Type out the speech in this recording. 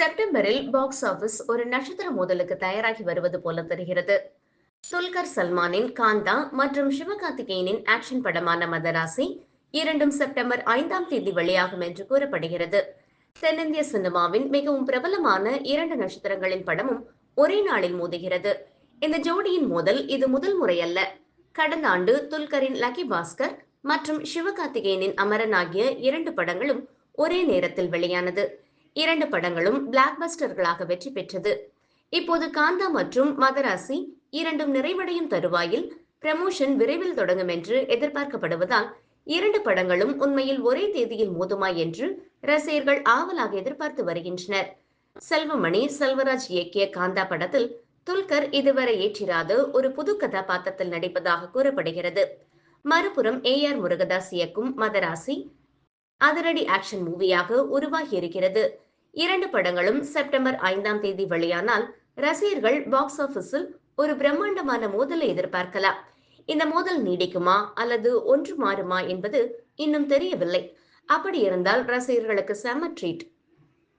செப்டம்பரில் box office ஒரு நட்சத்திர மோதலுக்கு தயாராகி வருவது போல தெரிகிறது. துல்கர் சல்மானின் காந்தா மற்றும் சிவகார்த்திகேயனின் ஆக்ஷன் படமான மதராசி இரண்டும் செப்டம்பர் ஐந்தாம் தேதி வெளியாகும் என்று கூறப்படுகிறது. தென்னிந்திய சினிமாவின் மிகவும் பிரபலமான இரண்டு நட்சத்திரங்களின் படமும் ஒரே நாளில் மோதுகிறது. இந்த ஜோடியின் மோதல் இது முதல் முறையல்ல. கடந்த ஆண்டு துல்கரின் லக்கி பாஸ்கர் மற்றும் சிவகார்த்திகேயனின் அமரன் ஆகிய இரண்டு படங்களும் ஒரே நேரத்தில் வெளியானது. இரண்டு படங்களும் பிளாக் பஸ்டர்களாக வெற்றி பெற்றது. இப்போது காந்தா மற்றும் மதராசி இரண்டும் நிறைவடையும் தருவாயில் பிரமோஷன் விரைவில் தொடங்கும் என்று எதிர்பார்க்கப்படுவதால் இரண்டு படங்களும் உண்மையில் ஒரே தேதியில் மோதுமா என்று ரசிகர்கள் ஆவலாக எதிர்பார்த்து வருகின்றனர். செல்வமணி செல்வராஜ் இயக்கிய காந்தா படத்தில் துல்கர் இதுவரை ஏற்றிராத ஒரு புது கதாபாத்திரத்தில் நடிப்பதாக கூறப்படுகிறது. மறுபுறம் ஏ ஆர் முருகதாஸ் இயக்கும் மதராசி அதிரடி ஆக்ஷன் மூவியாக உருவாகி இருக்கிறது இரண்டு படங்களும் செப்டம்பர் ஐந்தாம் தேதி வெளியானால் ரசிகர்கள் பாக்ஸ் ஆபீஸில் ஒரு பிரம்மாண்டமான மோதலை எதிர்பார்க்கலாம். இந்த மோதல் நீடிக்குமா அல்லது ஒன்று மாறுமா என்பது இன்னும் தெரியவில்லை. அப்படி இருந்தால் ரசிகர்களுக்கு செம ட்ரீட்